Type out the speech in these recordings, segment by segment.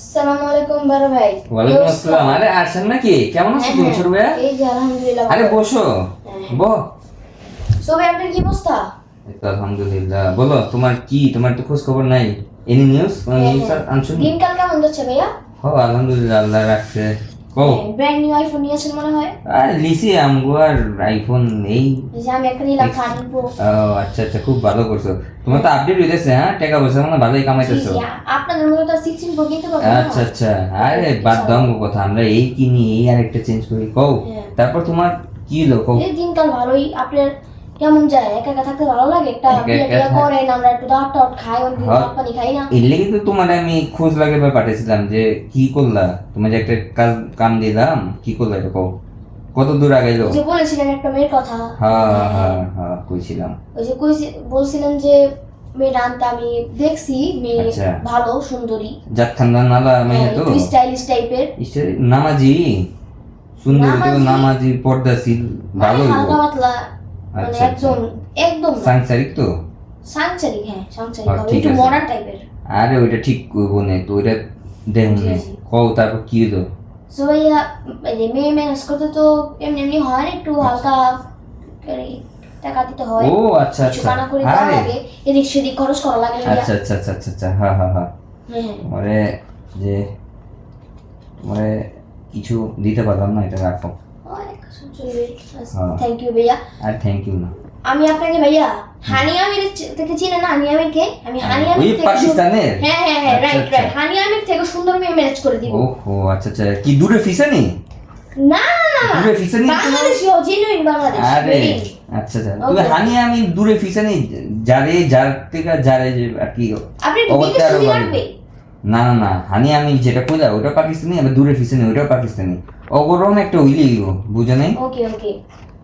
আসসালামু আলাইকুম বড় ভাই। ওয়ালাইকুম আসসালাম। আরে নাকি? কেমন তুমি ছোট ভাই এই যে আলহামদুলিল্লাহ আরে বসো। হ্যাঁ। বহ। সবাই আপনার কি অবস্থা? আলহামদুলিল্লাহ। বলো তোমার কি? তোমার তো খোঁজ খবর নাই। এনি নিউজ কোন হ্যাঁ, নিউজ আনছো দিনকাল কেমন যাচ্ছে ভাইয়া? ও আলহামদুলিল্লাহ আল্লাহ রাখছে। ব্র্যান্ড নিউ আইফোন নিয়েছেন মনে হয়? আর লিসি আমগো আর আইফোন এই আমি একটা নিলাম ও আচ্ছা আচ্ছা খুব ভালো করছ। তোমার তো আপডেট হইতেছে হ্যাঁ? টাকা পয়সা মানে ভালোই কামাইতেছো। আপনাদের মতো তো সিক্সটিন প্রো কিনতে আচ্ছা আচ্ছা আরে বাদ দাও কথা আমরা এই কিনি এই আর একটা চেঞ্জ করি কও। হ্যাঁ। তারপর তোমার কি হলো কও? এই দিনকাল ভালোই আপনার কেমন যায়? একা একা থাকতে ভালো লাগে? একটা একা বিয়ে একা টিয়ে করেন আমরা একটু দাওয়াত টাওয়াত খাই অনেকদিন হ্যাঁ। ভাত পানি খাই না? এর লেগে তো তোমার আমি খোঁজ লাগে পাঠিয়েছিলাম যে কি করলা? তোমার যে একটা কাজ কাম দিলাম কি করলা এটা কও? কত দূর আগাইলো? যে বলেছিলেন একটা মেয়ের কথা। হ্যাঁ হ্যাঁ হ্যাঁ কইছিলাম। ওই যে কইছি- বলছিলেন যে মেয়েটা আনতে আমি দেখছি মেয়ে আচ্ছা। ভালো সুন্দরী। যাক ঠান্ডা নালা মেয়ে তো? স্টাইলিশ টাইপের নামাজি? সুন্দর তো নামাজি। নামাজি পর্দাশীল ভালো হালকা পাতলা। মানে আচ্ছা, একদম একদম সাংসারিক তো? সাংসারিক হ্যাঁ সাংসারিক। হ্যাঁ, হবে, একটু। মডার্ন টাইপের আরে ওইটা ঠিক করব না তো ওইটা দেখুন। কও তারপর কি হলো? সো ভাইয়া মেয়ে ম্যানেজ করতে তো এমনি এমনি হয় না একটু হালকা টাকা দিতে হয় ও আচ্ছা কিছু আচ্ছা। কানা করে দেওয়া আরে লাগে এদিক সেদিক খরচ করা লাগে আচ্ছা আচ্ছা আচ্ছা আচ্ছা আচ্ছা হ্যাঁ হ্যাঁ হ্যাঁ। হ্যাঁ হ্যাঁ। মানে যে মানে কিছু দিতে পারলাম না এটা রাখো। হ্যাঁ। থ্যাংক ইউ ভাইয়া আর থ্যাংক ইউ না আমি আপনাকে ভাইয়া হানি আমির থেকে না হানি আমিরকে আমি হানি ওই আমির থেকে পাকিস্তানের? হ্যাঁ হ্যাঁ হ্যাঁ রাইট। রাইট হানি আমির থেকে সুন্দর মেয়ে ম্যানেজ করে দিব। ওহো আচ্ছা আচ্ছা। কি দূরে ফিসা নেই না না না। দূরে ফিসা নেই বাংলাদেশি ও জেনুইন বাংলাদেশ আরে আচ্ছা আচ্ছা। তবে Okay. হানি আমি দূরে ফিসা নেই যারে যার থেকে যারে আর কি আপনি কি ভালো। লাগবে। না না না হানি আমি যেটা কইলা ওটা পাকিস্তানি আবার দূরে ফিসা নেই ওটাও পাকিস্তানি। অগরম একটা উইলি বুঝে নাই? ওকে ওকে।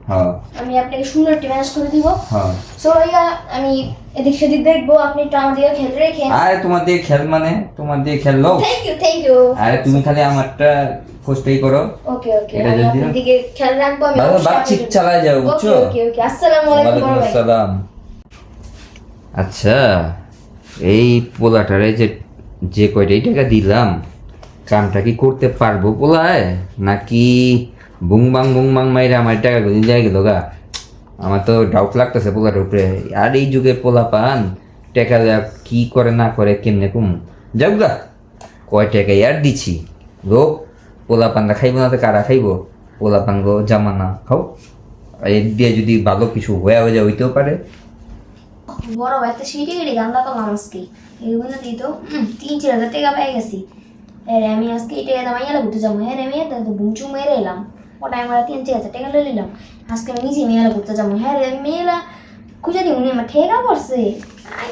হ্যাঁ। আমি আপনাকে সুন্দর একটি ম্যানেজ করে দিব। হ্যাঁ। সো ভাইয়া আমি এদিক সেদিক দেখব আপনি একটু আমার দিকে খেয়াল রেখেন। আরে তোমার দিয়ে খেল মানে? তোমার দিয়ে খেল লো থ্যাংক ইউ থ্যাংক ইউ আরে তুমি খালি আমারটা খোঁজটাই করো। ওকে ওকে। এটা যদি দিকে খেয়াল রাখব আমি ভালো বাচ্চিক চালায় যাও বুঝছ? ওকে ওকে। আসসালামু আলাইকুম ওয়ালাইকুম বড় ভাই। আসসালাম। আচ্ছা এই পোলাটারে যে যে কয়টাই টাকা দিলাম, কামটা কি করতে পারব পোলায়? নাকি বুংবাং বুংবাং মাইরে আমার টাকা গুলি যায় গেল গা? আমার তো ডাউট লাগতেছে পোলাটার উপরে। আর এই যুগে পোলা পান টাকা কি করে না করে কেমনে কুম? যাক গা, কয় টাকা আর দিছি। লোক পোলা পান্ডা খাইব না তো কারা খাইব? পোলা পাঙ্গ জামানা, খাও। এর দিয়ে যদি ভালো কিছু হয়ে হয়ে যায় হইতেও পারে। বড় ভাই তো সিঁড়ি গেড়ি গান্দা করলাম আজকে। এগুলো তো তিন, চার হাজার টাকা পেয়ে গেছি। হ্যাঁ আমি আজকে এটা দাম ইয়ালা ঘুরতে যাব। হ্যাঁ আমি বুঞ্চু মেরে এলাম। ওটা আমরা তিন, চার হাজার টাকা নিলাম। আজকে আমি নিজে মেয়েলা ঘুরতে যাব। হ্যাঁ রে, আমি মেয়েলা খুঁজে দিই উনি আমার ঠেকা পড়ছে। আই